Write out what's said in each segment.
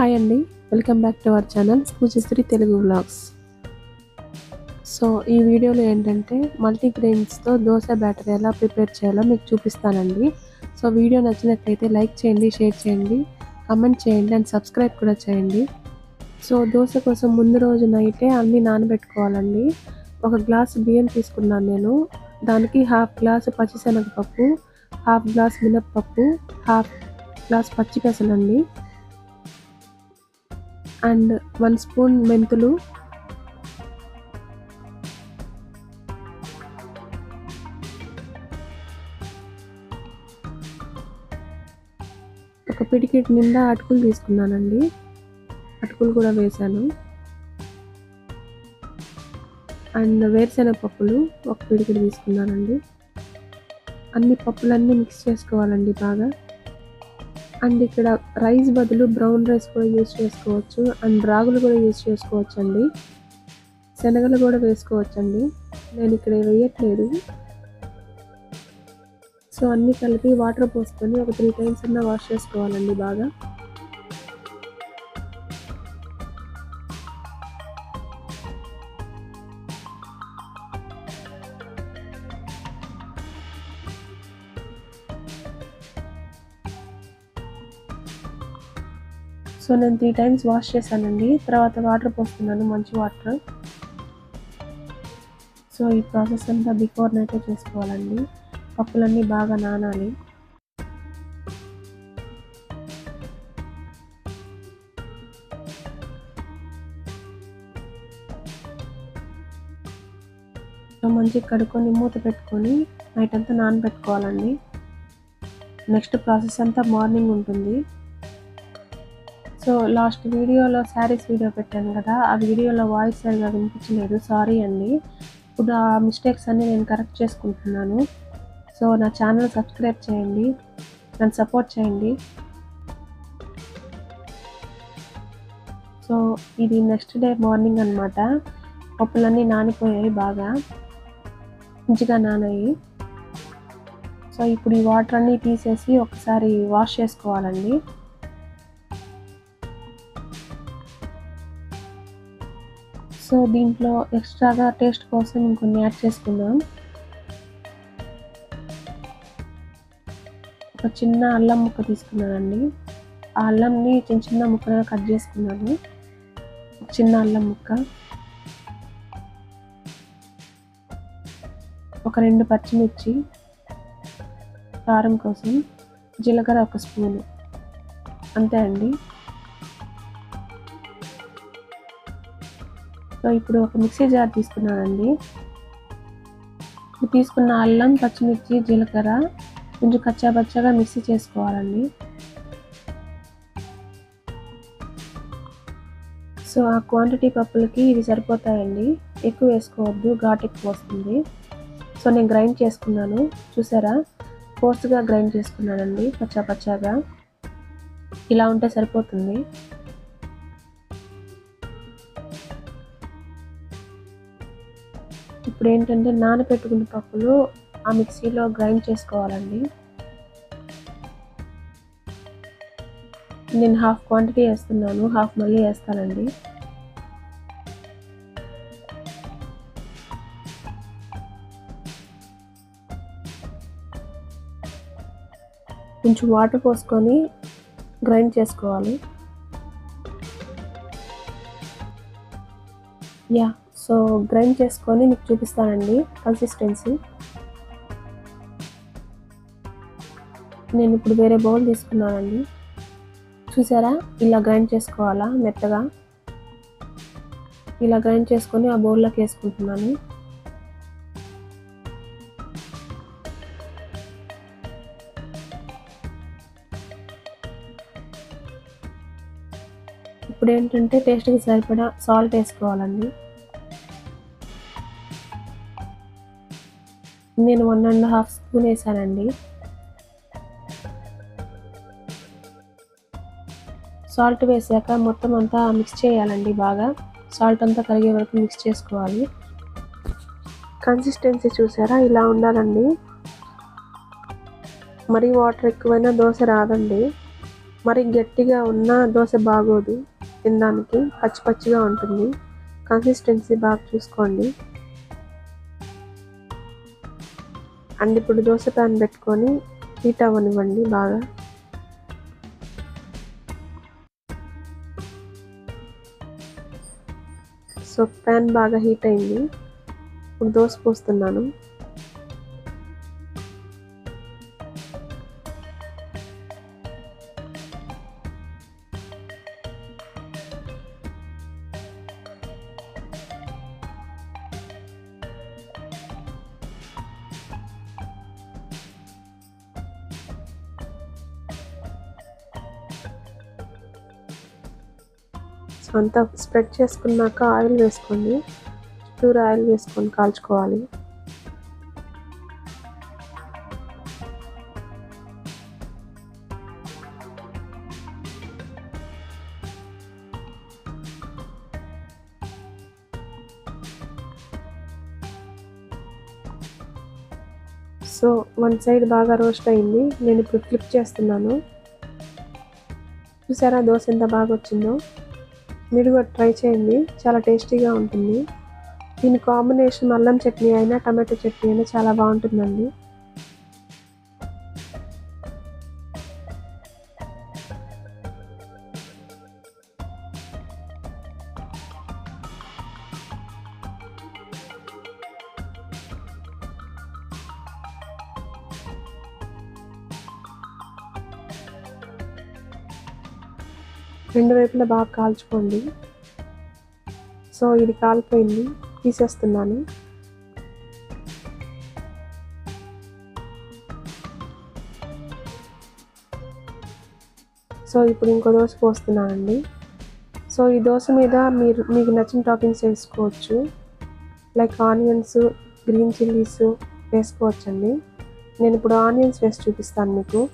Hi అండి. Welcome back to our channel Poojasri Telugu vlogs. So ఈ వీడియోలో ఏంటంటే మల్టీగ్రెయిన్స్తో దోశ బ్యాటర్ ఎలా ప్రిపేర్ చేయాలో మీకు చూపిస్తానండి. సో వీడియో నచ్చినట్లయితే లైక్ చేయండి షేర్ చేయండి కమెంట్ చేయండి అండ్ సబ్స్క్రైబ్ కూడా చేయండి. సో దోశ కోసం ముందు రోజు నైటే అన్నీ నానబెట్టుకోవాలండి. ఒక గ్లాస్ బియ్యం తీసుకున్నాను నేను. దానికి హాఫ్ గ్లాస్ పచ్చిశనగపప్పు హాఫ్ గ్లాస్ మినప్పప్పు హాఫ్ గ్లాస్ పచ్చిపెసలండి. అండ్ వన్ స్పూన్ మెంతులు. ఒక పిడికిట్ నిండా అటుకులు తీసుకున్నానండి. అటుకులు కూడా వేశాను. అండ్ వేరుశెనగ పప్పులు ఒక పిడికిడి తీసుకున్నానండి. అన్ని పప్పులన్నీ మిక్స్ చేసుకోవాలండి బాగా. అండ్ ఇక్కడ రైస్ బదులు బ్రౌన్ రైస్ కూడా యూస్ చేసుకోవచ్చు అండ్ రాగులు కూడా యూస్ చేసుకోవచ్చు అండి శనగలు కూడా వేసుకోవచ్చండి. నేను ఇక్కడ వేయట్లేదు. సో అన్నీ కలిపి వాటర్ పోసుకొని ఒక త్రీ టైమ్స్ అన్న వాష్ చేసుకోవాలండి బాగా. సో నేను త్రీ టైమ్స్ వాష్ చేశానండి. తర్వాత వాటర్ పోస్తున్నాను మంచి వాటర్ సో ఈ ప్రాసెస్ అంతా బిఫోర్ నైటే చేసుకోవాలండి. పప్పులన్నీ బాగా నానాలి. మంచిగా కడుక్కొని మూత పెట్టుకొని నైట్ అంతా నానబెట్టుకోవాలండి. నెక్స్ట్ ప్రాసెస్ అంతా మార్నింగ్ ఉంటుంది. సో లాస్ట్ వీడియోలో శారీస్ వీడియో పెట్టాను కదా ఆ వీడియోలో వాయిస్ సరిగా వినిపించలేదు. సారీ అండి. ఇప్పుడు ఆ మిస్టేక్స్ అన్నీ నేను కరెక్ట్ చేసుకుంటున్నాను. సో నా ఛానల్ సబ్స్క్రైబ్ చేయండి. నన్ను సపోర్ట్ చేయండి. సో ఇది నెక్స్ట్ డే మార్నింగ్ అనమాట పప్పులన్నీ నానిపోయాయి బాగా. మంచిగా నానాయి. సో ఇప్పుడు ఈ వాటర్ అన్నీ తీసేసి ఒకసారి వాష్ చేసుకోవాలండి. సో దీంట్లో ఎక్స్ట్రాగా టేస్ట్ కోసం ఇంకొన్ని యాడ్ చేసుకుందాం. ఒక చిన్న అల్లం ముక్క తీసుకున్నానండి. ఆ అల్లంని చిన్న చిన్న ముక్కలుగా కట్ చేసుకున్నాను. చిన్న అల్లం ముక్క. ఒక రెండు పచ్చిమిర్చి. కారం కోసం జీలకర్ర ఒక స్పూను. అంతే అండి. సో ఇప్పుడు ఒక మిక్సీ జార్ తీసుకున్నానండి. తీసుకున్న అల్లం పచ్చిమిర్చి జీలకర్ర కొంచెం కచ్చాపచ్చాగా మిక్సీ చేసుకోవాలండి. సో ఆ క్వాంటిటీ పప్పులకి ఇది సరిపోతాయండి. ఎక్కువ వేసుకోవద్దు ఘాట్ ఎక్కువ వస్తుంది. సో నేను గ్రైండ్ చేసుకున్నాను. చూసారా? కోర్స్గా గ్రైండ్ చేసుకున్నానండి పచ్చా పచ్చాగా. ఇలా ఉంటే సరిపోతుంది. ఏంటంటే నానబెట్టుకున్న పప్పులు ఆ మిక్సీలో గ్రైండ్ చేసుకోవాలండి. నేను హాఫ్ క్వాంటిటీ వేస్తున్నాను హాఫ్ మళ్ళీ వేస్తానండి. కొంచెం వాటర్ పోసుకొని గ్రైండ్ చేసుకోవాలి. యా. సో గ్రైండ్ చేసుకొని మీకు చూపిస్తానండి కన్సిస్టెన్సీ. నేను ఇప్పుడు వేరే బౌల్ తీసుకున్నానండి. చూసారా? ఇలా గ్రైండ్ చేసుకోవాలా మెత్తగా? ఇలా గ్రైండ్ చేసుకొని ఆ బౌల్లోకి వేసుకుంటున్నాను. ఇప్పుడు ఏంటంటే టేస్ట్కి సరిపడా సాల్ట్ వేసుకోవాలండి. నేను వన్ అండ్ హాఫ్ స్పూన్ వేసానండి. సాల్ట్ వేసాక మొత్తం అంతా మిక్స్ చేయాలండి బాగా. సాల్ట్ అంతా కరిగే వరకు మిక్స్ చేసుకోవాలి. కన్సిస్టెన్సీ చూసారా? ఇలా ఉండాలండి. మరీ వాటర్ ఎక్కువైనా దోశ రాదండి. మరి గట్టిగా ఉన్న దోశ బాగోదు. తినడానికి పచ్చి పచ్చిగా ఉంటుంది. కన్సిస్టెన్సీ బాగా చూసుకోండి. అండ్ ఇప్పుడు దోశ ప్యాన్ పెట్టుకొని హీట్ అవ్వనివ్వండి బాగా. సో ప్యాన్ బాగా హీట్ అయింది. ఇప్పుడు దోశ పోస్తున్నాను. అంతా స్ప్రెడ్ చేసుకున్నాక ఆయిల్ వేసుకోండి చుట్టూరు ఆయిల్ వేసుకొని కాల్చుకోవాలి. సో వన్ సైడ్ బాగా రోస్ట్ అయింది. నేను ఇప్పుడు ఫ్లిప్ చేస్తున్నాను. చూసారా దోశ ఎంత బాగా వచ్చిందో మీరు కూడా ట్రై చేయండి. చాలా టేస్టీగా ఉంటుంది. దీని కాంబినేషన్ అల్లం చట్నీ అయినా టమాటో చట్నీ అయినా చాలా బాగుంటుందండి. రెండు వైపులా బాగా కాల్చుకోండి. సో ఇది కాలిపోయింది. తీసేస్తున్నాను. సో ఇప్పుడు ఇంకో దోశ పోస్తున్నానండి. సో ఈ దోశ మీద మీరు మీకు నచ్చిన టాపింగ్స్ వేసుకోవచ్చు. లైక్ ఆనియన్స్ గ్రీన్ చిల్లీస్ వేసుకోవచ్చండి. నేను ఇప్పుడు ఆనియన్స్ వేసి చూపిస్తాను మీకు.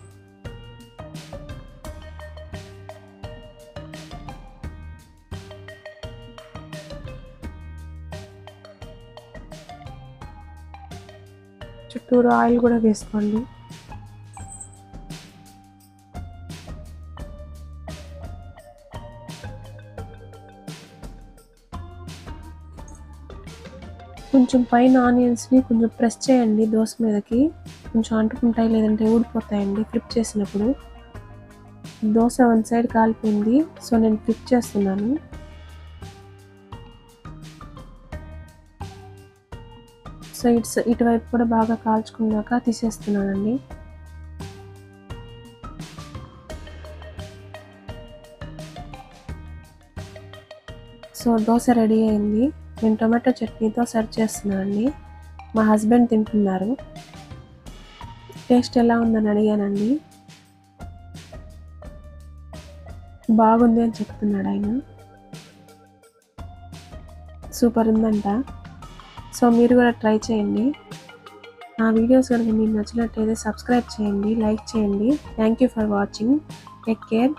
చుట్టూరు ఆయిల్ కూడా వేసుకోండి. కొంచెం పైన ఆనియన్స్ని కొంచెం ప్రెస్ చేయండి దోశ మీదకి. కొంచెం అంటుకుంటాయి లేదంటే ఊడిపోతాయండి ఫ్లిప్ చేసినప్పుడు. దోశ వన్ సైడ్ కాలిపోయింది సో నేను ఫ్లిప్ చేస్తున్నాను. సో ఇట్స్ ఇటువైపు కూడా బాగా కాల్చుకున్నాక తీసేస్తున్నానండి. సో దోశ రెడీ అయింది. నేను టొమాటో చట్నీతో సర్వ్ చేస్తున్నానండి. మా హస్బెండ్ తింటున్నారు. టేస్ట్ ఎలా ఉందని అడిగానండి. బాగుంది అని చెప్తున్నాడు ఆయన. సూపర్ ఉందంట. సో మీరు కూడా ట్రై చేయండి. నా వీడియోస్ కనుక మీకు నచ్చినట్టయితే సబ్స్క్రైబ్ చేయండి లైక్ చేయండి. Thank you for watching take care